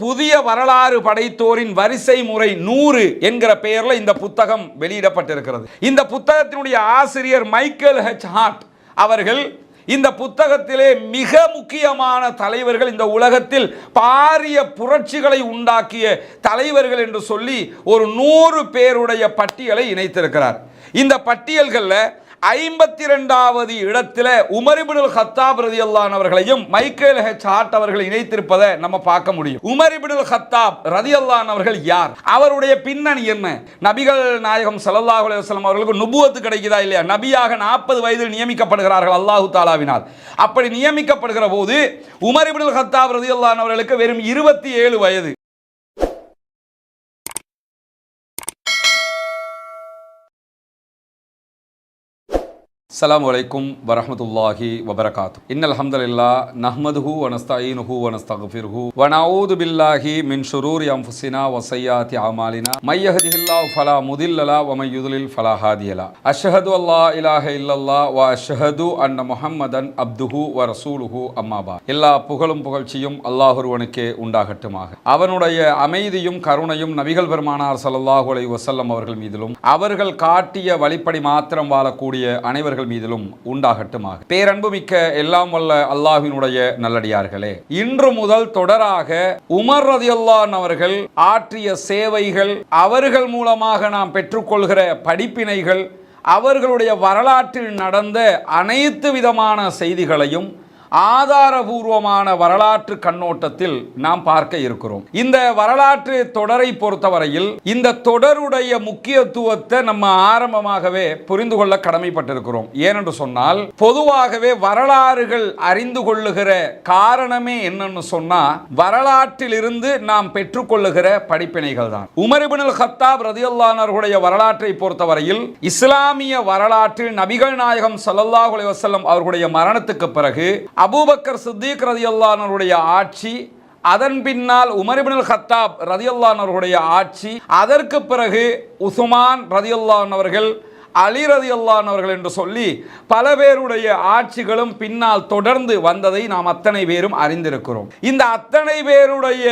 புதிய வரலாறு படைத்தோரின் வரிசை முறை நூறு என்கிற பெயரில் இந்த புத்தகம் வெளியிடப்பட்டிருக்கிறது. இந்த புத்தகத்தினுடைய ஆசிரியர் மைக்கேல் ஹெச். ஹார்ட் அவர்கள் இந்த புத்தகத்திலே மிக முக்கியமான தலைவர்கள் இந்த உலகத்தில் பாரிய புரட்சிகளை உண்டாக்கிய தலைவர்கள் என்று சொல்லி ஒரு நூறு பேருடைய பட்டியலை இணைத்திருக்கிறார். இந்த பட்டியல்களில் ஐம்பத்தி ரெண்டாவது இடத்துல உமரிபுனுல் ஹத்தாப் ரதி அவர்களையும் மைக்கேல் ஹெச் ஹார்ட் அவர்கள் இணைத்திருப்பதை நம்ம பார்க்க முடியும். உமரிபுனுல் ஹத்தாப் ரதி அவர்கள் யார்? அவருடைய பின்னணி என்ன? நபிகள் நாயகம் ஸல்லல்லாஹு அலுவலம் அவர்களுக்கு நுபுவத்து கிடைக்குதா இல்லையா? நபியாக நாற்பது வயதில் நியமிக்கப்படுகிறார்கள் அல்லாஹு தாலாவினால். அப்படி நியமிக்கப்படுகிற போது உமரிபுனுல் ஹத்தாப் ரதி அவர்களுக்கு வெறும் இருபத்தி ஏழு வயது. அஸ்லாம் வலைக்கும் வரமத்துல்லாஹி வபரகாத்து இன் அலமதுல்லா நஹ்மதுஹு வனஸ்தாயினுஹு வனஸ்தகுஃபிர்ஹு வனவுது பில்லாஹி மின் ஷுரூர் அம்ஃபுசினா வசையாத்தி ஆமாலினா மையஹதில்லா ஃபலா முதில்லலா வமையுதுலில் ஃபலா ஹாதியலா அஷ்ஹது அல்லா இலாஹ இல்லல்லா வ அஷ்ஹது அன்ன முஹம்மதன் அப்துஹு வ ரசூலுஹு அம்மாபா எல்லா புகழும் புகழ்ச்சியும் அல்லாஹுருவனுக்கே உண்டாகட்டுமாக அவனுடைய அமைதியும் கருணையும் நபிகள் பெருமானார் சல்லாஹு அலை வசல்லம் அவர்கள் மீதிலும் அவர்கள் காட்டிய வழிப்படி மாத்திரம் வாழக்கூடிய அனைவர்கள் மீதிலும் உண்டாகட்டுமாக. பேரன்புமிக்க எல்லாம் வல்ல அல்லாஹினுடைய நல்லடியார்களே இன்று முதல் தொடராக உமர் ரதியல்லான் அவர்கள் ஆற்றிய சேவைகள் அவர்கள் மூலமாக நாம் பெற்றுக்கொள்கிற படிப்பினைகள் அவர்களுடைய வரலாற்றில் நடந்த அனைத்து விதமான செய்திகளையும் ஆதாரபூர்வமான வரலாற்று கண்ணோட்டத்தில் நாம் பார்க்க இருக்கிறோம். இந்த வரலாற்று தொடரை பொறுத்தவரையில் இந்த தொடருடைய முக்கியத்துவத்தை நம்ம ஆரம்பமாகவே புரிந்து கொள்ள கடமைப்பட்டிருக்கிறோம். ஏனென்று சொன்னால் பொதுவாகவே வரலாறுகள் அறிந்து கொள்ளுகிற காரணமே என்னன்னு சொன்னா வரலாற்றிலிருந்து நாம் பெற்றுக்கொள்ளுகிற படிப்பினைகள் தான். உமரிபின் ஹத்தாப் ரதியுல்லானர்களுடைய வரலாற்றை பொறுத்தவரையில் இஸ்லாமிய வரலாற்றில் நபிகள் நாயகம் சல்லல்லாஹ் அலைஹி அவர்களுடைய மரணத்துக்கு பிறகு அபூபக்கர் சித்திக் ரதியுல்லானவருடைய ஆட்சி அதன் பின்னால் உமரிபின் ஹத்தாப் ரதியுல்லானவர்களுடைய ஆட்சி அதற்கு பிறகு உசுமான் ரதியுல்லானவர்கள் அலி ரதியுல்லானவர்கள் என்று சொல்லி பல பேருடைய ஆட்சிகளும் பின்னால் தொடர்ந்து வந்ததை நாம் அத்தனை பேரும் அறிந்திருக்கிறோம். இந்த அத்தனை பேருடைய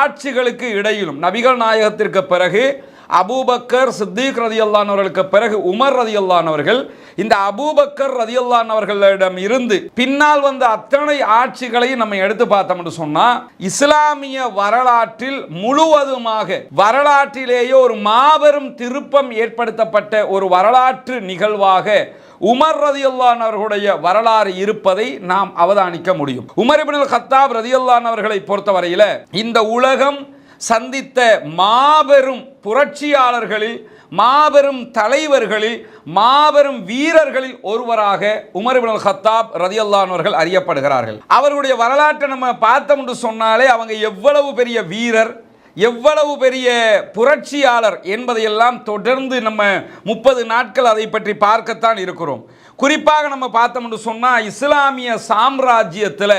ஆட்சிகளுக்கு இடையிலும் நபிகள் நாயகத்திற்கு பிறகு அபூபக்கர் சித்திக் ரதியல்லான் அவர்களுக்கு பிறகு உமர் ரதியல்லான் அவர்கள் இந்த அபூபக்கர் ரதியல்லான் அவர்களிடம் இருந்து பின்னால் வந்த அத்தனை ஆட்சிகளையும் நம்ம எடுத்து பார்த்தோம் என்று சொன்னால் இஸ்லாமிய வரலாற்றில் முழுவதுமாக வரலாற்றிலேயே ஒரு மாபெரும் திருப்பம் ஏற்படுத்தப்பட்ட ஒரு வரலாற்று நிகழ்வாக உமர் ரதியுல்லான் அவர்களுடைய வரலாறு இருப்பதை நாம் அவதானிக்க முடியும். உமர் இபின் கத்தாப் ரதியுல்லான் அவர்களை பொறுத்தவரையில் இந்த உலகம் சந்தித்த மாபெரும் புரட்சியாளர்களில் மாபெரும் தலைவர்களில் மாபெரும் வீரர்களில் ஒருவராக உமர் இபின் ஹத்தாப் ரதியல்லானவர்கள் அறியப்படுகிறார்கள். அவருடைய வரலாற்றை நம்ம பார்த்தோம் என்று சொன்னாலே அவங்க எவ்வளவு பெரிய வீரர் எவ்வளவு பெரிய புரட்சியாளர் என்பதையெல்லாம் தொடர்ந்து நம்ம முப்பது நாட்கள் அதை பற்றி பார்க்கத்தான் இருக்கிறோம். குறிப்பாக நம்ம பார்த்தோம் என்று சொன்னால் இஸ்லாமிய சாம்ராஜ்யத்தில்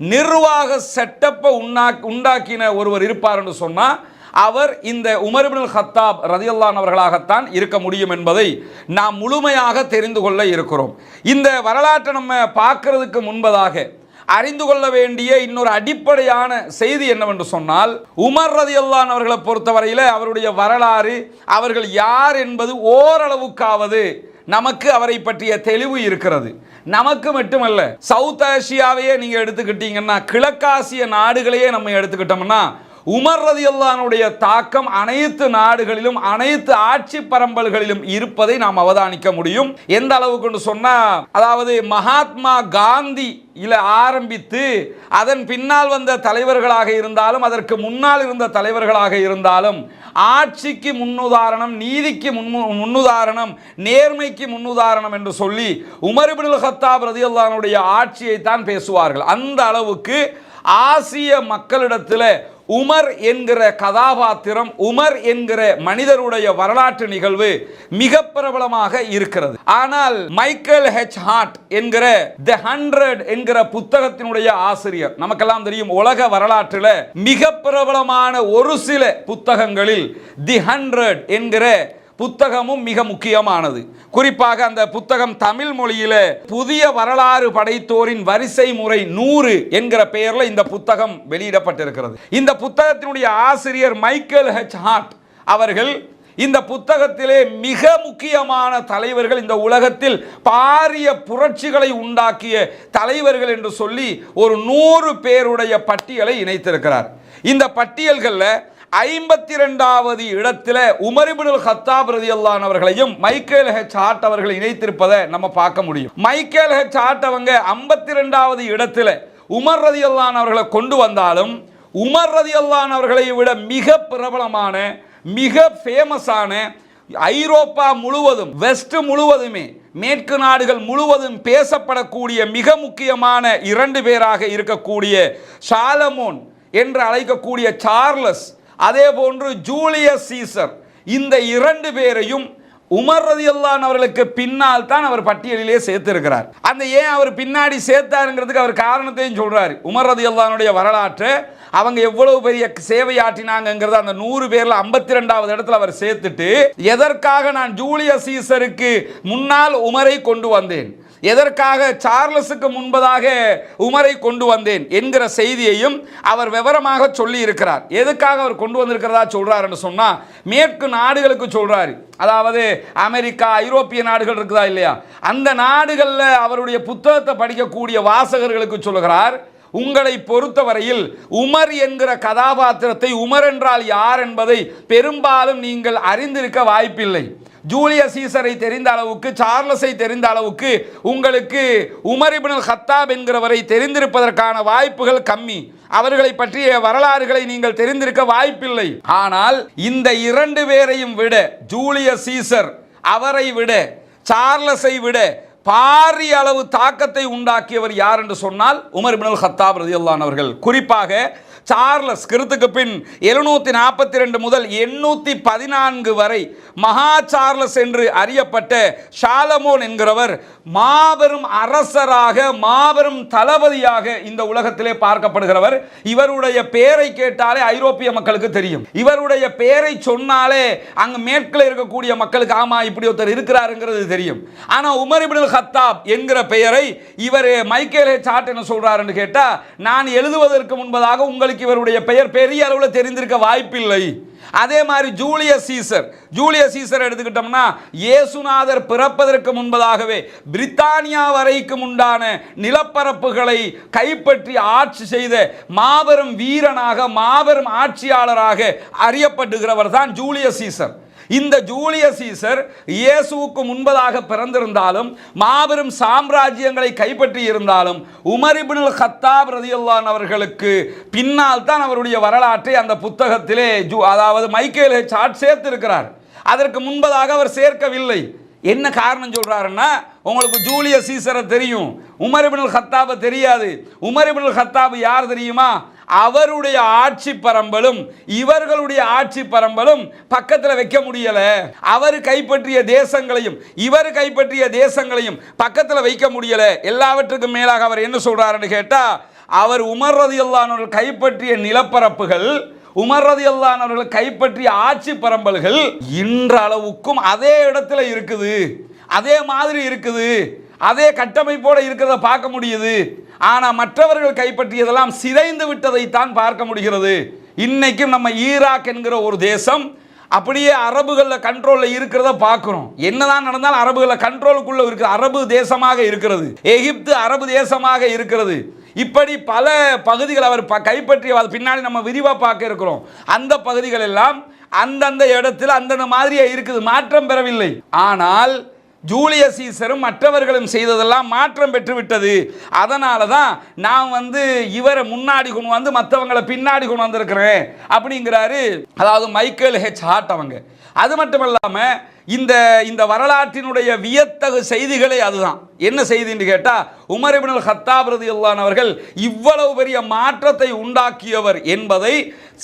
நிர்வாக செட்டப்பை உண்டா உண்டாக்கின ஒருவர் இருப்பார் என்று சொன்னால் அவர் இந்த உமர்பின் ஹத்தாப் ரதியல்லான் அவர்களாகத்தான் இருக்க முடியும் என்பதை நாம் முழுமையாக தெரிந்து கொள்ள இருக்கிறோம். இந்த வரலாற்றை நம்ம பார்க்கறதுக்கு முன்பதாக அறிந்து கொள்ள வேண்டிய இன்னொரு அடிப்படையான செய்தி என்னவென்று சொன்னால் உமர் ரதியல்லான் அவர்களை பொறுத்தவரையில் அவருடைய வரலாறு அவர்கள் யார் என்பது ஓரளவுக்காவது நமக்கு அவரை பற்றிய தெளிவு இருக்கிறது. நமக்கு மட்டுமல்ல சவுத் ஆசியாவையே நீங்கள் எடுத்துக்கிட்டீங்கன்னா கிழக்காசிய நாடுகளையே நம்ம எடுத்துக்கிட்டோம்னா உமர் ரதி அல்லானுடைய தாக்கம் அனைத்து நாடுகளிலும் அனைத்து ஆட்சி பரம்பல்களிலும் இருப்பதை நாம் அவதானிக்க முடியும். எந்த அளவுக்கு சொன்னா அதாவது மகாத்மா காந்தி ஆரம்பித்து அதன் பின்னால் வந்த தலைவர்களாக இருந்தாலும் அதற்கு முன்னால் இருந்த தலைவர்களாக இருந்தாலும் ஆட்சிக்கு முன்னுதாரணம் நீதிக்கு முன்னு முன்னுதாரணம் நேர்மைக்கு முன்னுதாரணம் என்று சொல்லி உமர்பின் ஹத்தாப் ரதியல்லானுடைய ஆட்சியை தான் பேசுவார்கள். அந்த அளவுக்கு ஆசிய மக்களிடத்தில் உமர் என்கிற கதாபாத்திரம் உமர் என்கிற மனிதருடைய வரலாற்று நிகழ்வு மிக பிரபலமாக இருக்கிறது. ஆனால் மைக்கேல் ஹெச் ஹார்ட் என்கிற தி ஹண்ட்ரட் என்கிற புத்தகத்தினுடைய ஆசிரியர் நமக்கெல்லாம் தெரியும் உலக வரலாற்றில் மிக பிரபலமான ஒரு சில புத்தகங்களில் தி ஹண்ட்ரட் என்கிற புத்தகமும் மிக முக்கியமானது. குறிப்பாக அந்த புத்தகம் தமிழ் மொழியில் புதிய வரலாறு படைத்தோரின் வரிசை முறை நூறு என்கிற பெயரில் இந்த புத்தகம் வெளியிடப்பட்டிருக்கிறது. இந்த புத்தகத்தினுடைய ஆசிரியர் மைக்கேல் ஹெச். ஹார்ட் அவர்கள் இந்த புத்தகத்திலே மிக முக்கியமான தலைவர்கள் இந்த உலகத்தில் பாரிய புரட்சிகளை உண்டாக்கிய தலைவர்கள் என்று சொல்லி ஒரு நூறு பேருடைய பட்டியலை இணைத்திருக்கிறார். இந்த பட்டியல்களில் ஐம்பத்தி ரெண்டாவது இடத்துல உமரிபுல் ஹத்தாப் ரதியல்லான் அவர்களையும் மைக்கேல் ஹெச் ஹார்ட் அவர்களை இணைத்திருப்பதை நம்ம பார்க்க முடியும். மைக்கேல் ஹெச் ஹார்ட் அவங்க ஐம்பத்தி ரெண்டாவது இடத்துல உமர் ரதியல்லான் அவர்களை கொண்டு வந்தாலும் உமர் ரதியல்லான் அவர்களை விட மிக பிரபலமான மிக ஃபேமஸான ஐரோப்பா முழுவதும் வெஸ்ட் முழுவதுமே மேற்கு நாடுகள் முழுவதும் பேசப்படக்கூடிய மிக முக்கியமான இரண்டு பேராக இருக்கக்கூடிய சாலமோன் என்று அழைக்கக்கூடிய சார்லஸ் அதே போன்று ஜூலியஸ் சீசர் இந்த இரண்டு பேரையும் உமர் ரதியல்லான் அவர்களுக்கு பின்னால் தான் அவர் பட்டியலிலே சேர்த்திருக்கிறார். அந்த ஏன் அவர் பின்னாடி சேர்த்தாருங்கிறதுக்கு அவர் காரணத்தையும் சொல்கிறார் உமர் ரதி அல்லானுடைய வரலாற்றை அவங்க எவ்வளவு பெரிய சேவையாற்றினாங்கிறத அந்த நூறு பேரில் ஐம்பத்தி ரெண்டாவது இடத்துல அவர் சேர்த்துட்டு எதற்காக நான் ஜூலியஸ் சீசருக்கு முன்னால் உமரை கொண்டு வந்தேன்? எதற்காக சார்லஸுக்கு முன்பதாக உமரை கொண்டு வந்தேன் என்கிற செய்தியையும் அவர் விவரமாக சொல்லி இருக்கிறார் எதுக்காக அவர் கொண்டு வந்திருக்கிறதா சொல்றாருன்னு சொன்னால் மேற்கு நாடுகளுக்கு சொல்றாரு. அதாவது அமெரிக்கா ஐரோப்பிய நாடுகள் இருக்குதா இல்லையா? அந்த நாடுகளில் அவருடைய புத்தகத்தை படிக்கக்கூடிய வாசகர்களுக்கு சொல்கிறார் உங்களை பொறுத்தவரையில் உமர் என்கிற கதாபாத்திரத்தை உமர் என்றால் யார் என்பதை பெரும்பாலும் நீங்கள் அறிந்திருக்க வாய்ப்பில்லை. ஜூலியஸ் சீசரை தெரிந்த அளவுக்கு சார்லஸை தெரிந்த அளவுக்கு உங்களுக்கு உமர் ஹத்தாப் என்கிறவரை தெரிந்திருப்பதற்கான வாய்ப்புகள் கம்மி. அவர்களை பற்றிய வரலாறுகளை நீங்கள் தெரிந்திருக்க வாய்ப்பில்லை. ஆனால் இந்த இரண்டு பேரையும் விட ஜூலியஸ் சீசர் அவரை விட சார்லஸை விட பாரிய அளவு தாக்கத்தை உண்டாக்கியவர் யார் என்று சொன்னால் உமர் இப்னுல் ஹத்தாப் ரதியுல்லான் அவர்கள். குறிப்பாக சார்லஸ் கிறித்துக்கு பின் எழுநூத்தி நாற்பத்தி ரெண்டு முதல் எண்ணூற்றி பதினான்கு வரை மகா சார்லஸ் என்று அறியப்பட்ட ஷாலமோன் என்கிறவர் மாபெரும் அரசராக மாபெரும் தளபதியாக இந்த உலகத்திலே பார்க்கப்படுகிறவர். இவருடைய பெயரை கேட்டாலே ஐரோப்பிய மக்களுக்கு தெரியும். இவருடைய பெயரை சொன்னாலே அங்கு மேற்கில் இருக்கக்கூடிய மக்களுக்கு ஆமா இப்படி ஒருத்தர் இருக்கிறாருங்கிறது தெரியும். ஆனால் உமர் இபின் ஹத்தாப் என்கிற பெயரை இவர் மைக்கேலே சாட் என்ன சொல்றாருன்னு கேட்டா நான் எழுதுவதற்கு முன்பதாக உங்களுக்கு இவருடைய பெயர் பெரிய அளவில் தெரிந்திருக்க வாய்ப்பில்லை. அதே மாதிரி ஜூலிய சீசர். ஜூலிய சீசர் எடுத்துக்கிட்டோம்னா இயேசுநாதர் பிறப்பதற்கு முன்பதாகவே பிரித்தானியா வரைக்கும் உண்டான நிலப்பரப்புகளை கைப்பற்றி ஆட்சி செய்த மாபெரும் வீரனாக மாபெரும் ஆட்சியாளராக அறியப்படுகிறவர் தான் ஜூலியஸ் சீசர். இந்த ஜூலிய சீசர் இயேசுவுக்கு முன்பதாக பிறந்திருந்தாலும் மாபெரும் சாம்ராஜ்யங்களை கைப்பற்றி இருந்தாலும் உமர் ஹத்தாப் ரதியுல்லான் அவர்களுக்கு பின்னால் தான் அவருடைய வரலாற்றை அந்த புத்தகத்திலே ஜூ அதாவது மைக்கேல் சாட் சேர்த்திருக்கிறார். அதற்கு முன்பதாக அவர் சேர்க்கவில்லை. என்ன காரணம் சொல்கிறாருன்னா உங்களுக்கு ஜூலிய சீசரை தெரியும். உமர் இப்னுல் ஹத்தாபை தெரியாது. உமர் ஹத்தாப் யார் தெரியுமா? அவருடைய ஆட்சி பரம்பலும் இவர்களுடைய ஆட்சி பரம்பலும் பக்கத்தில் வைக்க முடியல. அவர் கைப்பற்றிய தேசங்களையும் இவர் கைப்பற்றிய தேசங்களையும் பக்கத்தில் வைக்க முடியல. எல்லாவற்றுக்கும் மேலாக அவர் என்ன சொல்றாருன்னு கேட்டா அவர் உமர் ரதியுல்லானவர்கள் கைப்பற்றிய நிலப்பரப்புகள் உமர் ரதியுல்லான் கைப்பற்றிய ஆட்சி பரம்பல்கள் இன்றளவுக்கும் அதே இடத்துல இருக்குது. அதே மாதிரி இருக்குது. அதே கட்டமைப்போட இருக்கிறத பார்க்க முடியுது. ஆனால் மற்றவர்கள் கைப்பற்றியதெல்லாம் சிதைந்து விட்டதைத்தான் பார்க்க முடிகிறது. இன்றைக்கும் நம்ம ஈராக் என்கிற ஒரு தேசம் அப்படியே அரபுகளில் கண்ட்ரோலில் இருக்கிறத பார்க்குறோம். என்னதான் நடந்தாலும் அரபுகளில் கண்ட்ரோலுக்குள்ளே இருக்கிற அரபு தேசமாக இருக்கிறது. எகிப்து அரபு தேசமாக இருக்கிறது. இப்படி பல பகுதிகள் அவர் ப- கைப்பற்றிய பின்னாடி நம்ம விரிவாக பார்க்க இருக்கிறோம். அந்த பகுதிகள் எல்லாம் அந்தந்த இடத்தில் அந்தந்த மாதிரியே இருக்குது. மாற்றம் பெறவில்லை. ஆனால் ஜூலியஸ் சீசரும் மற்றவர்களும் செய்ததெல்லாம் மாற்றம் பெற்றுவிட்டது. அதனால தான் நான் வந்து இவரை முன்னாடி கொண்டு வந்து மற்றவங்களை பின்னாடி கொண்டு வந்திருக்கிறேன் அப்படிங்கிறாரு. அதாவது மைக்கேல் ஹெச் ஹார்ட் அவங்க. அது மட்டும் இல்லாமல் இந்த இந்த வரலாற்றினுடைய வியத்தகு செய்திகளே அதுதான். என்ன செய்தின்னு கேட்டால் உமர் இப்னுல் ஹத்தாப் ரதி அவர்கள் இவ்வளவு பெரிய மாற்றத்தை உண்டாக்கியவர் என்பதை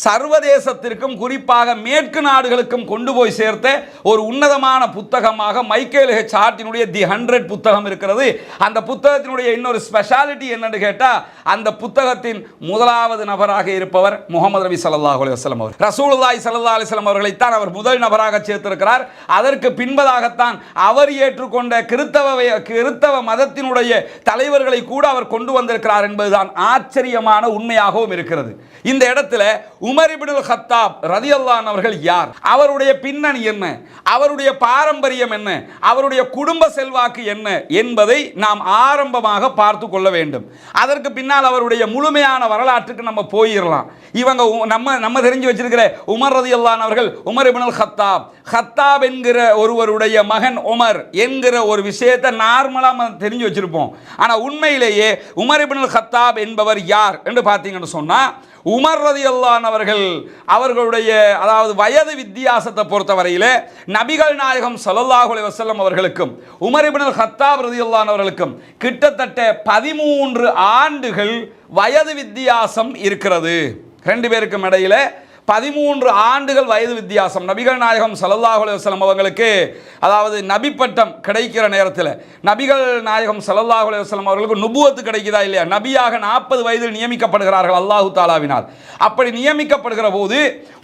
சர்வதேசத்திற்கும் குறிப்பாக மேற்கு நாடுகளுக்கும் கொண்டு போய் சேர்த்த ஒரு உன்னதமான புத்தகமாக மைக்கேல் ஹெச் ஆர்டினுடைய தி ஹண்ட்ரட் புத்தகம் இருக்கிறது. அந்த புத்தகத்தினுடைய இன்னொரு ஸ்பெஷாலிட்டி என்னன்னு கேட்டால் அந்த புத்தகத்தின் முதலாவது நபராக இருப்பவர் முகமது நபி ஸல்லல்லாஹு அலைஹி வஸல்லம் அவர் ரசூலுல்லாய் சல்லா அலிஸ்லாம் அவர்களைத்தான் அவர் முதல் நபராக சேர்த்திருக்கிறார். அதற்கு பின்பதாகத்தான் அவர் ஏற்றுக்கொண்ட கிறித்தவ கிறித்தவ மதத்தினுடைய தலைவர்களை கூட அவர் கொண்டு வந்திருக்கிறார் என்பதுதான் ஆச்சரியமான உண்மையாகவும் இருக்கிறது. இந்த இடத்துல உமர் இப்னுல் ஹத்தாப் ரதியல்லான் அவர்கள் யார்? அவருடைய பின்னணி என்ன? அவருடைய பாரம்பரியம் என்ன? அவருடைய குடும்ப செல்வாக்கு என்ன? என்பதை நாம் ஆரம்பமாக பார்த்து கொள்ள வேண்டும். அதற்கு பின்னால் அவருடைய முழுமையான வரலாற்றுக்கு நம்ம போயிடலாம் இவங்க உ- நம்ம நம்ம தெரிஞ்சு வச்சிருக்கிற உமர் ரதியல்லான் அவர்கள் உமர் இப்னுல் ஹத்தாப் ஹத்தாப் என்கிற ஒருவருடைய மகன் உமர் என்கிற ஒரு விஷயத்தை நார்மலாக தெரிஞ்சு வச்சிருப்போம். ஆனால் உண்மையிலேயே உமர் இபின் ஹத்தாப் என்பவர் யார் என்று பார்த்தீங்கன்னு சொன்னால் உமர் ரதி அல்லானவர்கள் அவர்களுடைய அதாவது வயது வித்தியாசத்தை பொறுத்தவரையில் நபிகள் நாயகம் ஸல்லல்லாஹு வசல்லம் அவர்களுக்கும் உமர் இபின் ஹத்தாப் ரதி அல்லானவர்களுக்கும் கிட்டத்தட்ட பதிமூன்று ஆண்டுகள் வயது வித்தியாசம் இருக்கிறது. ரெண்டு பேருக்கும் இடையில பதிமூன்று ஆண்டுகள் வயது வித்தியாசம். நபிகள் நாயகம் ஸல்லல்லாஹு அலைஹி அவர்களுக்கு அதாவது நபி பட்டம் கிடைக்கிற நேரத்தில் நபிகள் நாயகம் ஸல்லல்லாஹு அலைஹி அவர்களுக்கு நுபுவத்து கிடைக்குதா இல்லையா? நபியாக நாற்பது வயதில் நியமிக்கப்படுகிறார்கள் அல்லாஹு தாலாவினால். அப்படி நியமிக்கப்படுகிற போது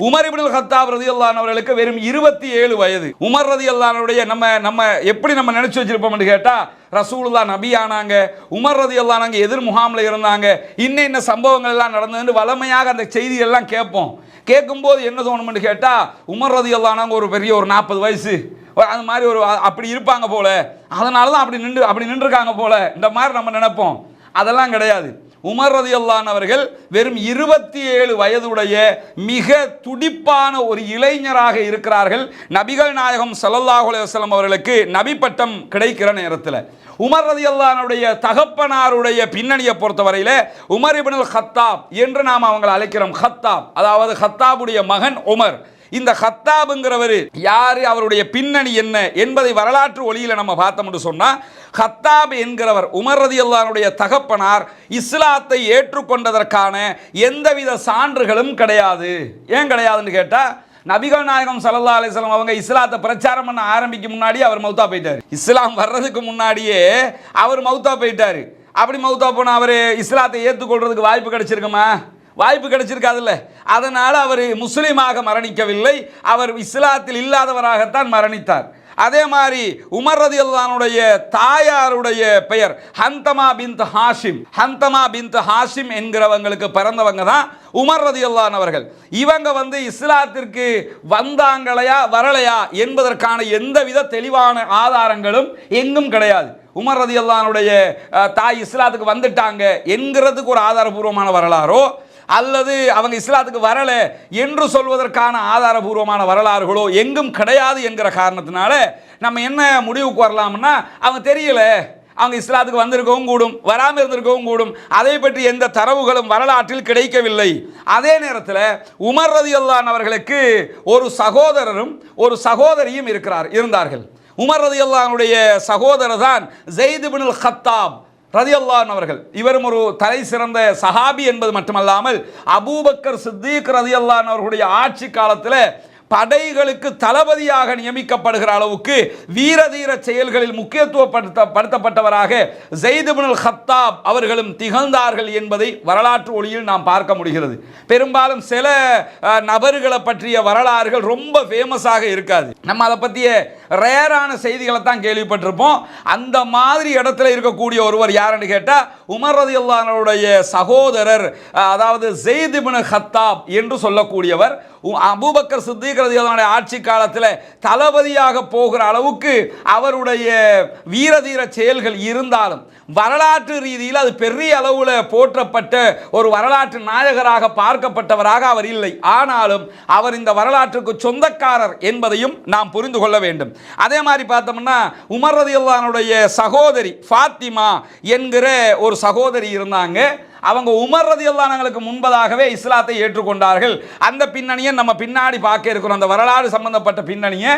உமர் இபின் ஹத்தாப் ரதி அவர்களுக்கு வெறும் இருபத்தி ஏழு வயது. உமர் ரதி அல்லானுடைய நம்ம நம்ம எப்படி நம்ம நினைச்சு வச்சிருப்போம்னு கேட்டால் ரசூலுல்லா நபி ஆனாங்க உமர் ரதி அல்லானாங்க எதிர் முகாமில் இருந்தாங்க இன்ன இன்ன சம்பவங்கள் எல்லாம் நடந்ததுன்னு வளமையாக அந்த செய்திகள்லாம் கேட்போம். கேட்கும்போது என்ன தோணும்னு கேட்டால் உமர் ரதி அல்லானாங்க ஒரு பெரிய ஒரு நாற்பது வயசு. அது அந்த மாதிரி ஒரு அப்படி இருப்பாங்க போல. அதனால தான் அப்படி நின்று அப்படி நின்றுருக்காங்க போல. இந்த மாதிரி நம்ம நினைப்போம். அதெல்லாம் கிடையாது. உமர் ரதி அவர்கள் வெறும் இருபத்தி ஏழு வயதுடைய மிக துடிப்பான ஒரு இளைஞராக இருக்கிறார்கள். நபிகள் நாயகம் ஸல்லல்லாஹு அலைஹி அவர்களுக்கு நபி பட்டம் கிடைக்கிற நேரத்தில். உமர் ரதி அல்லானுடைய தகப்பனாருடைய பின்னணியை பொறுத்தவரையில் உமர் இபின் ஹத்தாப் என்று நாம் அவங்களை அழைக்கிறோம். ஹத்தாப் அதாவது ஹத்தாபுடைய மகன் உமர். இந்த ஹத்தாபுங்கிறவர் யாரு அவருடைய பின்னணி என்ன என்பதை வரலாற்று ஒளியில நம்ம பார்த்தோம்னு சொன்னா ஹத்தாப் என்கிறவர் உமர் ரதி அல்லானுடைய தகப்பனார் இஸ்லாத்தை ஏற்றுக்கொண்டதற்கான எந்தவித சான்றுகளும் கிடையாது. ஏன் கிடையாதுன்னு கேட்டா நபிகள் நாயகம் சல்லா அலிஸ்லாம் அவங்க இஸ்லாத்தை பிரச்சாரம் பண்ண ஆரம்பிக்கும் முன்னாடியே அவர் மௌத்தா போயிட்டார். இஸ்லாம் வர்றதுக்கு முன்னாடியே அவர் மௌத்தா போயிட்டாரு. அப்படி மௌத்தா போனால் அவர் இஸ்லாத்தை ஏற்றுக்கொள்றதுக்கு வாய்ப்பு கிடைச்சிருக்குமா? வாய்ப்பு கிடைச்சிருக்காதுல்ல. அதனால் அவர் முஸ்லீமாக மரணிக்கவில்லை. அவர் இஸ்லாத்தில் இல்லாதவராகத்தான் மரணித்தார். அதே மாதிரி உமர் ரதி அல்லானுடைய தாயாருடைய பெயர் ஹந்தமா பின்த் ஹாஷிம். ஹந்தமா பின்த் ஹாஷிம் என்கிறவங்களுக்கு பிறந்தவங்க தான் உமர் ரதியல்லான் அவர்கள். இவங்க வந்து இஸ்லாத்திற்கு வந்தாங்களையா வரலையா என்பதற்கான எந்தவித தெளிவான ஆதாரங்களும் எங்கும் கிடையாது. உமர் ரதி அல்லானுடைய தாய் இஸ்லாத்துக்கு வந்துட்டாங்க என்கிறதுக்கு ஒரு ஆதாரபூர்வமான வரலாறோ அல்லது அவங்க இஸ்லாத்துக்கு வரலை என்று சொல்வதற்கான ஆதாரபூர்வமான வரலாறுகளோ எங்கும் கிடையாது என்கிற காரணத்தினால நம்ம என்ன முடிவுக்கு வரலாம்னா அவங்க தெரியல. அவங்க இஸ்லாத்துக்கு வந்திருக்கவும் கூடும் வராமல் இருந்திருக்கவும் கூடும். அதை பற்றி எந்த தரவுகளும் வரலாற்றில் கிடைக்கவில்லை. அதே நேரத்தில் உமர் ரதியல்லான் அவர்களுக்கு ஒரு சகோதரரும் ஒரு சகோதரியும் இருக்கிறார் இருந்தார்கள். உமர் ரதியல்லானுடைய சகோதரர் தான் ஜெயித் ஹத்தாப் ரதியல்லான் அவர்கள் இவரும் ஒரு தலை சிறந்த சஹாபி என்பது மட்டுமல்லாமல் அபூபக்கர் சித்திக் ரதியல்லான் அவர்களுடைய ஆட்சி காலத்தில் படைகளுக்கு தளபதியாக நியமிக்கப்படுகிற அளவுக்கு வீரதீர செயல்களில் முக்கியத்துவப்படுத்தப்படுத்தப்பட்டவராக ஜெய்துபுனல் ஹத்தாப் அவர்களும் திகழ்ந்தார்கள் என்பதை வரலாற்று ஒளியில் நாம் பார்க்க முடிகிறது. பெரும்பாலும் சில நபர்களை பற்றிய வரலாறுகள் ரொம்ப ஃபேமஸாக இருக்காது. நம்ம அதை பற்றிய ரேரான செய்திகளை தான் கேள்விப்பட்டிருப்போம். அந்த மாதிரி இடத்துல இருக்கக்கூடிய ஒருவர் யாருன்னு கேட்டால் உமர் ரதியுல்லானுடைய சகோதரர் அதாவது ஜெய்திபின் ஹத்தாப் என்று சொல்லக்கூடியவர் அபூபக்கர் சித்திக் ரதியுல்லானுடைய ஆட்சி காலத்தில் தளபதியாக போகிற அளவுக்கு அவருடைய வீரதீர செயல்கள் இருந்தாலும் வரலாற்று ரீதியில் அது பெரிய அளவில் போற்றப்பட்ட ஒரு வரலாற்று நாயகராக பார்க்கப்பட்டவராக அவர் இல்லை. ஆனாலும் அவர் இந்த வரலாற்றுக்கு சொந்தக்காரர் என்பதையும் நாம் புரிந்து கொள்ள வேண்டும். அதே மாதிரி பார்த்தோம்னா உமர் ரதியுல்லானுடைய சகோதரி ஃபாத்திமா என்கிற ஒரு சகோதரி இருந்தாங்க. அவங்க உமர் ரதியல்லானங்களுக்கு முன்பதாகவே இஸ்லாத்தை ஏற்றுக்கொண்டார்கள். அந்த பின்னணியை நம்ம பின்னாடி பார்க்க இருக்கிறோம். அந்த வரலாறு சம்பந்தப்பட்ட பின்னணியை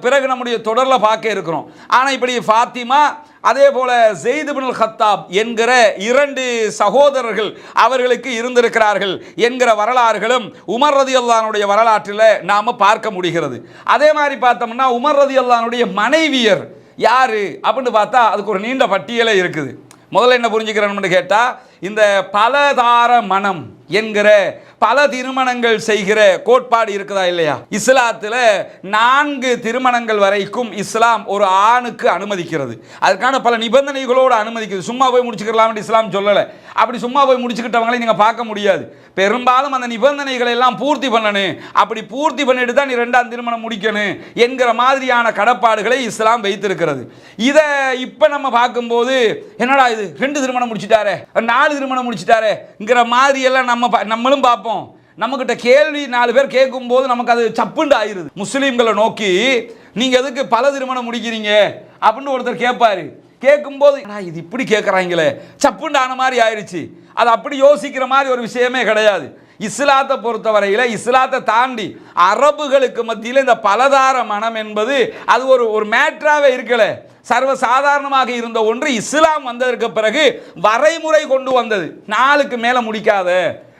பிறகு நம்முடைய தொடரில் பார்க்க இருக்கிறோம். ஆனால் இப்படி ஃபாத்திமா அதே போல ஜெயித் பின் ஹத்தாப் என்கிற இரண்டு சகோதரர்கள் அவர்களுக்கு இருந்திருக்கிறார்கள் என்கிற வரலாறுகளும் உமர் ரதி அல்லானுடைய வரலாற்றில் நாம் பார்க்க முடிகிறது. அதே மாதிரி பார்த்தோம்னா உமர் ரதி அல்லானுடைய மனைவியர் யார்? அப்படின்னு பார்த்தா அதுக்கு ஒரு நீண்ட பட்டியலே இருக்குது. முதல்ல என்ன புரிஞ்சுக்கிறோம்னு கேட்டால் இந்த பலதார மனம் என்கிற பல திருமணங்கள் செய்கிற கோட்பாடு இருக்குதா இல்லையா? இஸ்லாத்தில் நான்கு திருமணங்கள் வரைக்கும் இஸ்லாம் ஒரு ஆணுக்கு அனுமதிக்கிறது. அதுக்கான பல நிபந்தனைகளோடு அனுமதிக்கிறது. சும்மா போய் முடிச்சுக்கலாம்னு இஸ்லாம் சொல்லலை. அப்படி சும்மா போய் முடிச்சுக்கிட்டவங்களை நீங்கள் பார்க்க முடியாது. பெரும்பாலும் அந்த நிபந்தனைகளை எல்லாம் பூர்த்தி பண்ணணும். அப்படி பூர்த்தி பண்ணிட்டு தான் நீ ரெண்டாம் திருமணம் முடிக்கணும் என்கிற மாதிரியான கடப்பாடுகளை இஸ்லாம் வைத்திருக்கிறது. இதை இப்போ நம்ம பார்க்கும்போது என்னடா இது? ரெண்டு திருமணம் முடிச்சிட்டாரே. நாலு திருமணம் முடிச்சிட்டாரேங்கிற மாதிரியெல்லாம் நம்ம பா- நம்மளும் பார்ப்போம். நம்மக்கிட்ட கேள்வி நாலு பேர் கேட்கும்போது நமக்கு அது சப்புண்டு ஆயிடுது முஸ்லீம்களை நோக்கி நீங்கள் எதுக்கு பல திருமணம் முடிக்கிறீங்க? அப்படின்னு ஒருத்தர் கேட்பாரு. கேட்கும்போது "அடா, இது இப்படி கேட்குறாங்களே சப்புண்டு ஆன மாதிரி ஆயிடுச்சு அது அப்படி யோசிக்கிற மாதிரி ஒரு விஷயமே கிடையாது. இஸ்லாத்தை பொறுத்தவரையில் இஸ்லாத்தை தாண்டி அரபுகளுக்கு மத்தியில் இந்த பலதார மனம் என்பது அது ஒரு ஒரு மேட்ராகவே இருக்கலை. சர்வ சாதாரணமாக இருந்த ஒன்று இஸ்லாம் வந்ததற்கு பிறகு வரைமுறை கொண்டு வந்தது. நாளுக்கு மேலே முடிக்காத.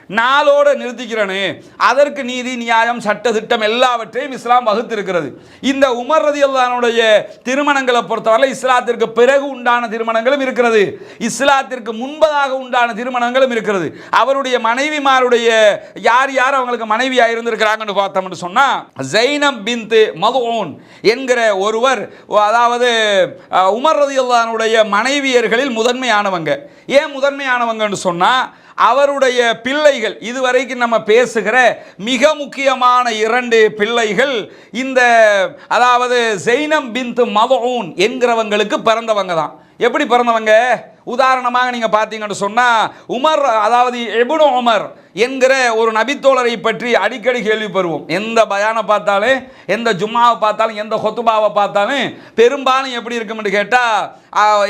நாளோட நிறுத்திக்கிறனு. அதற்கு நீதி நியாயம் சட்ட திட்டம் எல்லாவற்றையும் இஸ்லாம் வகுத்திருக்கிறது. இந்த உமர் ரதியல்லானுடைய திருமணங்களை பொறுத்தவரை இஸ்லாத்திற்கு பிறகு உண்டான திருமணங்களும் இருக்கிறது. இஸ்லாத்திற்கு முன்பதாக உண்டான திருமணங்களும் இருக்கிறது. அவருடைய மனைவிமாருடைய யார் யார் அவங்களுக்கு மனைவியாக இருந்திருக்கிறாங்கன்னு பார்த்தோம்னு சொன்னால் ஜைனப் பிந்து மதுவோன் என்கிற ஒருவர் அதாவது உமர் உமர் ரதியல்லானுடைய மனைவியர்களில் முதன்மையானவங்க. ஏன் முதன்மையானவங்கன்னு சொன்னால் அவருடைய பிள்ளைகள் இதுவரைக்கும் நம்ம பேசுகிற மிக முக்கியமான இரண்டு பிள்ளைகள் இந்த அதாவது ஜெய்னம் பின்த் மதூன் என்கிறவங்களுக்கு பிறந்தவங்க தான். எப்படி பிறந்தவங்க? உதாரணமாக நீங்கள் பார்த்தீங்கன்னு சொன்னால் உமர் அதாவது எபுனு உமர் என்கிற ஒரு நபித்தோழரை பற்றி அடிக்கடி கேள்விப்படுவோம் எந்த பயானை பார்த்தாலும் எந்த ஜும்மாவை பார்த்தாலும் எந்த ஹொத்துபாவை பார்த்தாலும் பெரும்பாலும் எப்படி இருக்கும்னு கேட்டால்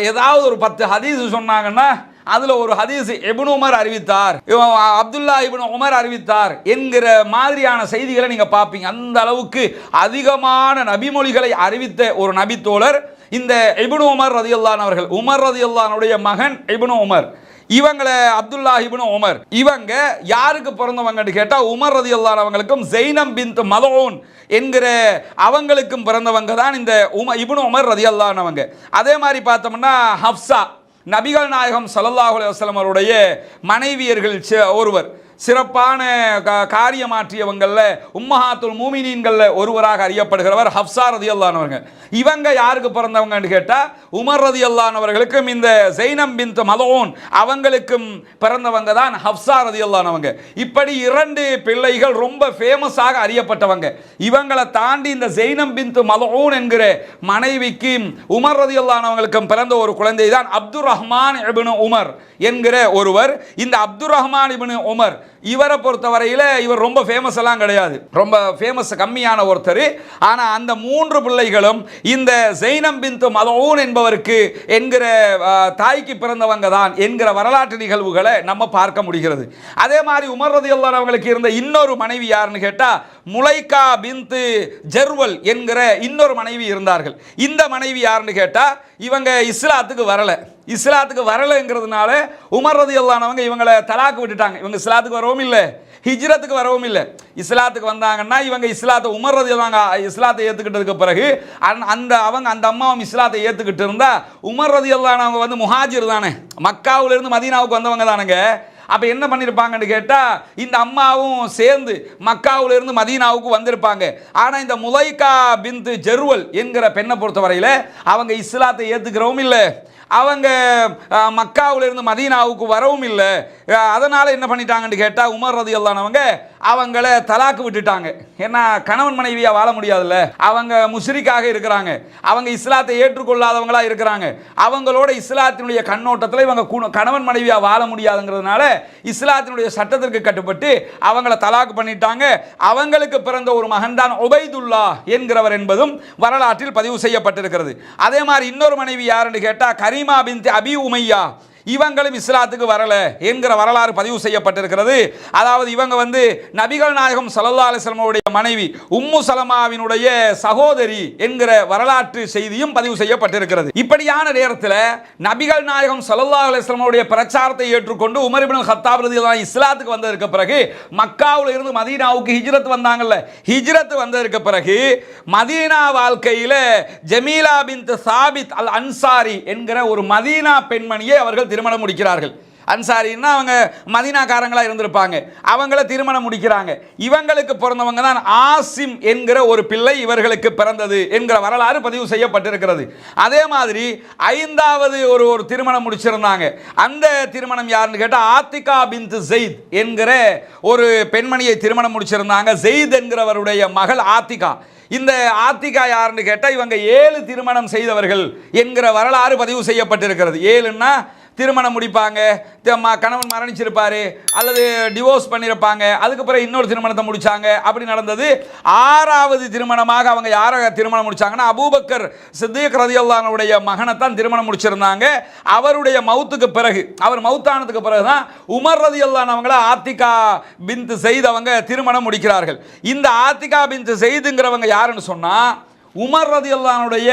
ஏதாவது ஒரு பத்து ஹதீஸ் சொன்னாங்கன்னா அதில் ஒரு ஹதீஸ் எபுன் உமர் அறிவித்தார். இவன் அப்துல்லா இப்னு உமர் அறிவித்தார். என்கிற மாதிரியான செய்திகளை நீங்கள் பார்ப்பீங்க அந்த அளவுக்கு அதிகமான நபிமொழிகளை அறிவித்த ஒரு நபித்தோழர் இந்த இப்னு உமர் ரதியுல்லான் அவர்கள். உமர் ரதியுல்லானுடைய மகன் இப்னு உமர். இவங்களை அப்துல்லா இபின் உமர். இவங்க யாருக்கு பிறந்தவங்கன்னு கேட்டால் உமர் ரதி அவங்களுக்கும் ஜெய்னம் பின்த் மதோன் என்கிற அவங்களுக்கும் பிறந்தவங்க தான் இந்த உம இபின் உமர் ரதி அவங்க. அதே மாதிரி பார்த்தோம்னா ஹப்சா. நபிகள் நாயகம் ஸல்லல்லாஹு அலைஹி அவருடைய மனைவியர்கள் ஒருவர். சிறப்பான காரியமாற்றியவங்களில் உம்மஹாத்துல் மூமினீன்களில் ஒருவராக அறியப்படுகிறவர் ஹப்சா ரதி அல்லானவர்கள் இவங்க யாருக்கு பிறந்தவங்கன்னு கேட்டால் உமர் ரதி அல்லானவர்களுக்கும் இந்த ஜெய்னம் பின்த் மதோன் அவங்களுக்கும் பிறந்தவங்க தான் ஹப்சா ரதி அல்லானவங்க இப்படி இரண்டு பிள்ளைகள் ரொம்ப ஃபேமஸாக அறியப்பட்டவங்க. இவங்களை தாண்டி இந்த ஜெய்னம் பின்த் மதோன் என்கிற மனைவிக்கு உமர் ரதி அல்லானவங்களுக்கும் பிறந்த ஒரு குழந்தை தான் அப்துர் ரஹ்மான் இபின் உமர் என்கிற ஒருவர். இந்த அப்துர் ரஹ்மான் இபின் உமர் இவரை பொறுத்தவரையில் இவர் ரொம்ப ஃபேமஸ் எல்லாம் கிடையாது. ரொம்ப ஃபேமஸ் கம்மியான ஒருத்தர். ஆனால் அந்த மூன்று பிள்ளைகளும் இந்த ஜெய்னம் பிந்து மதவுன் என்பவருக்கு என்கிற தாய்க்கு பிறந்தவங்க தான் என்கிற வரலாற்று நிகழ்வுகளை நம்ம பார்க்க முடிகிறது. அதே மாதிரி உமர் ரதி அவங்களுக்கு இருந்த இன்னொரு மனைவி யாருன்னு கேட்டால் முலைக்கா பிந்து ஜெர்வல் என்கிற இன்னொரு மனைவி இருந்தார்கள். இந்த மனைவி யாருன்னு கேட்டால் இவங்க இஸ்லாத்துக்கு வரலை. இஸ்லாத்துக்கு வரலைங்கிறதுனால உமர் ரதி அல்லானவங்க இவங்களை தலாக்கு விட்டுட்டாங்க. இவங்க இஸ்லாத்துக்கு வரவும் இல்லை. ஹிஜ்ரத்துக்கு வரவும் இல்லை. இஸ்லாத்துக்கு வந்தாங்கன்னா இவங்க இஸ்லாத்தை உமர் ரதி அல்லாங்க இஸ்லாத்தை ஏற்றுக்கிட்டதுக்கு பிறகு அந்- அந்த அவங்க அந்த அம்மாவும் இஸ்லாத்தை ஏற்றுக்கிட்டு இருந்தால் உமர் ரதி அல்லானவங்க வந்து முஹாஜிர் தானே. மக்காவுலேருந்து மதீனாவுக்கு வந்தவங்க தானேங்க. அப்போ என்ன பண்ணியிருப்பாங்கன்னு கேட்டால் இந்த அம்மாவும் சேர்ந்து மக்காவிலிருந்து மதீனாவுக்கு வந்திருப்பாங்க. ஆனால் இந்த முலைக்கா பிந்து ஜெருவல் என்கிற பெண்ணை பொறுத்தவரையில் அவங்க இஸ்லாத்தை ஏற்றுக்கிறவும் இல்லை. அவங்க மக்காவிலிருந்து இருந்து மதீனாவுக்கு வரவும் இல்லை. அதனால் என்ன பண்ணிட்டாங்கன்னு கேட்டால் உமர் ரதி அல்லானவங்க அவங்கள தலாக்கு விட்டுட்டாங்க. ஏன்னா கணவன் மனைவியாக வாழ முடியாதுல்ல. அவங்க முஸ்ரிக்காக இருக்கிறாங்க. அவங்க இஸ்லாத்தை ஏற்றுக்கொள்ளாதவங்களா இருக்கிறாங்க. அவங்களோட இஸ்லாத்தினுடைய கண்ணோட்டத்தில் இவங்க கணவன் மனைவியாக வாழ முடியாதுங்கிறதுனால இஸ்லாத்தினுடைய சட்டத்திற்கு கட்டுப்பட்டு அவங்கள தலாக்கு பண்ணிட்டாங்க. அவங்களுக்கு பிறந்த ஒரு மகன்தான் ஒபைதுல்லா என்கிறவர் என்பதும் வரலாற்றில் பதிவு செய்யப்பட்டிருக்கிறது. அதே மாதிரி இன்னொரு மனைவி யாருன்னு கேட்டால் கரீமா பின் அபி உமையா இவங்களும் இஸ்லாத்துக்கு வரல என்கிற வரலாறு பதிவு செய்யப்பட்டிருக்கிறது. அதாவது இவங்க வந்து நபிகள் நாயகம் சல்லா அலிஸ்லமுடைய மனைவி உம்மு சலமாவினுடைய சகோதரி என்கிற வரலாற்று செய்தியும் பதிவு செய்யப்பட்டிருக்கிறது. இப்படியான நேரத்தில் நபிகள் நாயகம் சல்லா அலிஸ்லமுடைய பிரச்சாரத்தை ஏற்றுக்கொண்டு உமரிபின் ஹத்தாப் இஸ்லாத்துக்கு வந்ததற்கு பிறகு மக்காவில் இருந்து மதீனாவுக்கு ஹிஜ்ரத் வந்தாங்கல்ல. ஹிஜ்ரத் வந்ததற்கு பிறகு மதீனா வாழ்க்கையில் ஜமீலா பின் சாபித் அல் அன்சாரி என்கிற ஒரு மதீனா பெண்மணியை அவர்கள் திருமணம் முடிக்கிறார்கள். அன்சாரின்னா அவங்க மதீனாக்காரங்களாக இருந்திருப்பாங்க. அவங்கள திருமணம் முடிக்கிறாங்க. இவங்களுக்கு பிறந்தவங்க தான் ஆசிம் என்கிற ஒரு பிள்ளை இவர்களுக்கு பிறந்தது என்கிற வரலாறு பதிவு செய்யப்பட்டிருக்கிறது. அதே மாதிரி ஐந்தாவது ஒரு ஒரு திருமணம் முடிச்சிருந்தாங்க. அந்த திருமணம் யாருன்னு கேட்டால் ஆத்திகா பின்த் ஜெயித் என்கிற ஒரு பெண்மணியை திருமணம் முடிச்சிருந்தாங்க. ஜெயித் என்கிறவருடைய மகள் ஆத்திகா. இந்த ஆத்திகா யாருன்னு கேட்டால் இவங்க ஏழு திருமணம் செய்தவர்கள் என்கிற வரலாறு பதிவு செய்யப்பட்டிருக்கிறது. ஏழுன்னா திருமணம் முடிப்பாங்க. கணவன் மரணிச்சிருப்பாரு. அல்லது டிவோர்ஸ் பண்ணியிருப்பாங்க அதுக்கு பிறகு இன்னொரு திருமணத்தை முடிச்சாங்க. அப்படி நடந்தது. ஆறாவது திருமணமாக அவங்க யாரை திருமணம் முடிச்சாங்கன்னா அபூபக்கர் சித்திக் ரதியுல்லானுடைய மகனைத்தான் திருமணம் முடிச்சிருந்தாங்க. அவருடைய மவுத்துக்கு பிறகு அவர் மவுத்தானதுக்கு பிறகு தான் உமர் ரதியுல்லான் அவங்கள ஆத்திகா பிந்து செய்தவங்க திருமணம் முடிக்கிறார்கள். இந்த ஆத்திகா பிந்து செய்துங்கிறவங்க யாருன்னு சொன்னால் உமர் ரதியுல்லானுடைய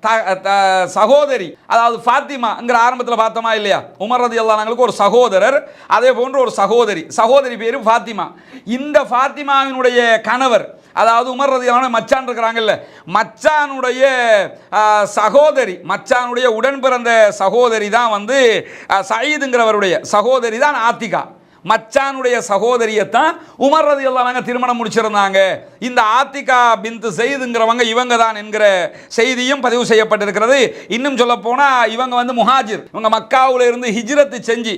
த- த- சகோதரி அதாவது ஃபாத்திமாங்கிற ஆரம்பத்தில் பார்த்தோமா இல்லையா? உமர் ரதி அல்லானங்களுக்கு ஒரு சகோதரர் அதே போன்று ஒரு சகோதரி. சகோதரி பேர் ஃபாத்திமா. இந்த ஃபாத்திமாவினுடைய கணவர் அதாவது உமர் ரதியான மச்சான் இருக்கிறாங்கல்ல மச்சானுடைய சகோதரி மச்சானுடைய உடன் பிறந்த சகோதரி தான் வந்து சயீதுங்கிறவருடைய சகோதரி தான் ஆத்திகா. மச்சானுடைய சகோதரியத்தான் உமர் ரதி எல்லாம் திருமணம் முடிச்சிருந்தாங்க. இந்த ஆத்திகா பிந்து செய்துங்கிறவங்க இவங்க தான் என்கிற செய்தியும் பதிவு செய்யப்பட்டிருக்கிறது. இன்னும் சொல்ல போனால் இவங்க வந்து முஹாஜிர். இவங்க மக்காவில் இருந்து ஹிஜ்ரத்து செஞ்சு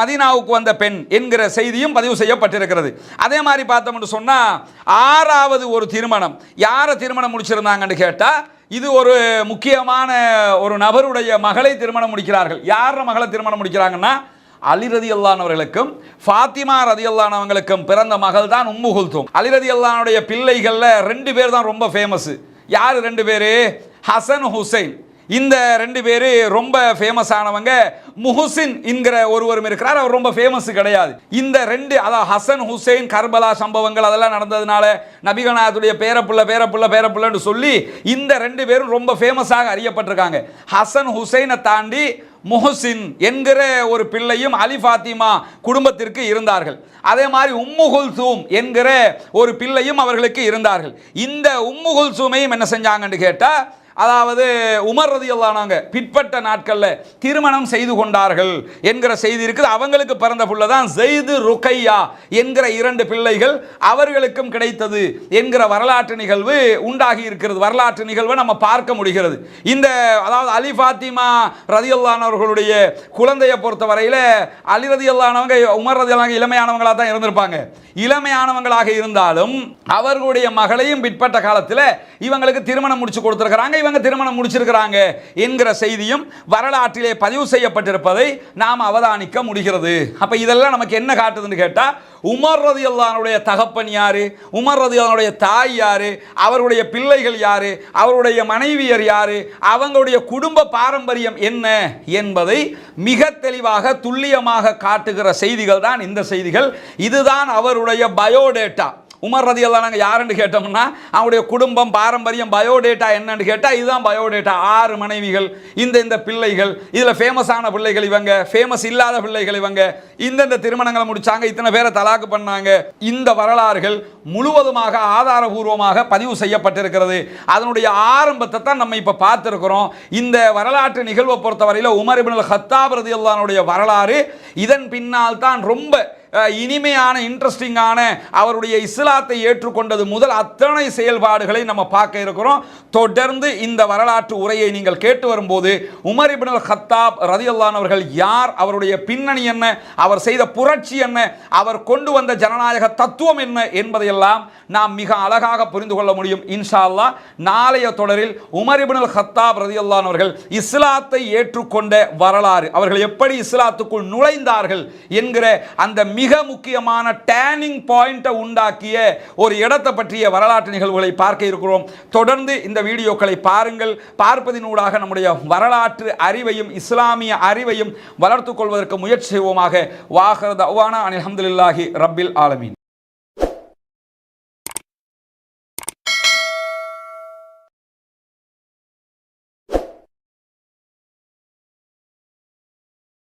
மதீனாவுக்கு வந்த பெண் என்கிற செய்தியும் பதிவு செய்யப்பட்டிருக்கிறது. அதே மாதிரி பார்த்தோம்னு சொன்னால் ஆறாவது ஒரு திருமணம். யாரை திருமணம் முடிச்சிருந்தாங்கன்னு கேட்டால் இது ஒரு முக்கியமான ஒரு நபருடைய மகளை திருமணம் முடிக்கிறார்கள். யார மகளை திருமணம் முடிக்கிறாங்கன்னா அலி ரதி அல்லானவர்களுக்கும் ஃபாத்திமா ரதி அல்லானவங்களுக்கும் பிறந்த மகள் தான் உம்மு குல்தூம். அலி ரதி அல்லானுடைய பிள்ளைகளில் ரெண்டு பேர் தான் ரொம்ப ஃபேமஸ் யார் ரெண்டு பேர்? Hasan Husain. இந்த ரெண்டு பேர் ரொம்ப ஃபேமஸ் ஆனவங்க. முஹுசின் என்கிற ஒருவரும் இருக்கிறார். அவர் ரொம்ப ஃபேமஸ் கிடையாது. இந்த ரெண்டு அதாவது ஹசன் ஹுசைன் கர்பலா சம்பவங்கள் அதெல்லாம் நடந்ததுனால நபிகநாத்துடைய பேரப்புள்ள பேரப்புள்ள பேரப்புள்ளன்னு சொல்லி இந்த ரெண்டு பேரும் ரொம்ப ஃபேமஸாக அறியப்பட்டிருக்காங்க. ஹசன் ஹுசைனை தாண்டி முஹசின் என்கிற ஒரு பிள்ளையும் அலி ஃபாத்திமா குடும்பத்திற்கு இருந்தார்கள். அதே மாதிரி உம்மு குல்சூம் என்கிற ஒரு பிள்ளையும் அவர்களுக்கு இருந்தார்கள். இந்த உம்மு குல்சூமையும் என்ன செஞ்சாங்கன்னு கேட்டால் அதாவது உமர் ரதியல்லானாங்க பிற்பட்ட நாட்களில் திருமணம் செய்து கொண்டார்கள் என்கிற செய்தி இருக்குது. அவங்களுக்கு பிறந்த புள்ள தான் ஜெய்து ருக்கையா என்கிற இரண்டு பிள்ளைகள் அவர்களுக்கும் கிடைத்தது என்கிற வரலாற்று நிகழ்வு உண்டாகி இருக்கிறது. வரலாற்று நிகழ்வை நம்ம பார்க்க முடிகிறது. இந்த அதாவது அலி ஃபாத்திமா ரதியல்லானவர்களுடைய குழந்தையை பொறுத்த வரையில் அலி ரதியல்லானவங்க உமர் ரதியல்லாங்க இளமையானவங்களாக தான் இருந்திருப்பாங்க. இளமையானவங்களாக இருந்தாலும் அவர்களுடைய மகளையும் பிற்பட்ட காலத்தில் இவங்களுக்கு திருமணம் முடிச்சு கொடுத்துருக்கிறாங்க. இவங்க திருமணம் முடிச்சிருக்கிறாங்க என்கிற செய்தியும் வரலாற்றிலே பதிவு செய்யப்பட்டிருப்பதை நாம் அவதானிக்க முடிகிறது. அப்போ இதெல்லாம் நமக்கு என்ன காட்டுதுன்னு கேட்டால் உமர் ரதியல்லானுடைய தகப்பன் யார்? உமர் ரதியல்லானுடைய தாய் யார்? அவருடைய பிள்ளைகள் யார்? அவருடைய மனைவியர் யார்? அவங்களுடைய குடும்ப பாரம்பரியம் என்ன என்பதை மிக தெளிவாக துல்லியமாக காட்டுகிற செய்திகள் தான் இந்த செய்திகள். இதுதான் அவருடைய பயோடேட்டா. உமர் ரதி எல்லாம் நாங்கள் யாருன்னு கேட்டோம்னா அவனுடைய குடும்பம் பாரம்பரியம் பயோடேட்டா என்னன்னு கேட்டால் இதுதான் பயோடேட்டா. ஆறு மனைவிகள் இந்த இந்த பிள்ளைகள் இதில் ஃபேமஸான பிள்ளைகள் இவங்க ஃபேமஸ் இல்லாத பிள்ளைகள் இவங்க. இந்தந்த திருமணங்களை முடிச்சாங்க இத்தனை பேரை தலாக்கு பண்ணாங்க. இந்த வரலாறுகள் முழுவதுமாக ஆதாரபூர்வமாக பதிவு செய்யப்பட்டிருக்கிறது. அதனுடைய ஆரம்பத்தை தான் நம்ம இப்போ பார்த்துருக்கிறோம். இந்த வரலாற்று நிகழ்வை பொறுத்தவரையில் உமர் இபின் ஹத்தாப் ரதியல்லானுடைய வரலாறு இதன் பின்னால் தான் ரொம்ப இனிமையான இன்ட்ரெஸ்டிங்கான அவருடைய இஸ்லாத்தை ஏற்றுக்கொண்டது முதல் அத்தனை செயல்பாடுகளை நம்ம பார்க்க இருக்கிறோம். தொடர்ந்து இந்த வரலாற்று உரையை நீங்கள் கேட்டு வரும்போது உமர் இபின் ஹத்தாப் ரதி அவர்கள் யார் அவருடைய பின்னணி என்ன அவர் செய்த புரட்சி என்ன அவர் கொண்டு வந்த ஜனநாயக தத்துவம் என்ன என்பதையெல்லாம் நாம் மிக அழகாக புரிந்து கொள்ள முடியும் இன்ஷா அல்லாஹ் நாளைய தொடரில் உமர் இபின் ஹத்தாப் ரதி அவர்கள் இஸ்லாத்தை ஏற்றுக்கொண்ட வரலாறு அவர்கள் எப்படி இஸ்லாத்துக்குள் நுழைந்தார்கள் என்கிற அந்த மிக மிக முக்கியமான டேர்னிங் பாயிண்ட்டை உண்டாக்கிய ஒரு இடத்தை பற்றிய வரலாற்று நிகழ்வுகளை பார்க்க இருக்கிறோம். தொடர்ந்து இந்த வீடியோக்களை பாருங்கள். பார்ப்பதினூடாக நம்முடைய வரலாற்று அறிவையும் இஸ்லாமிய அறிவையும் வளர்த்துக் கொள்வதற்கு முயற்சி செய்வோமாக. வாகரத் தவானா அனில் அஹமதுல்லாஹி ரப்பில் ஆலமீன்.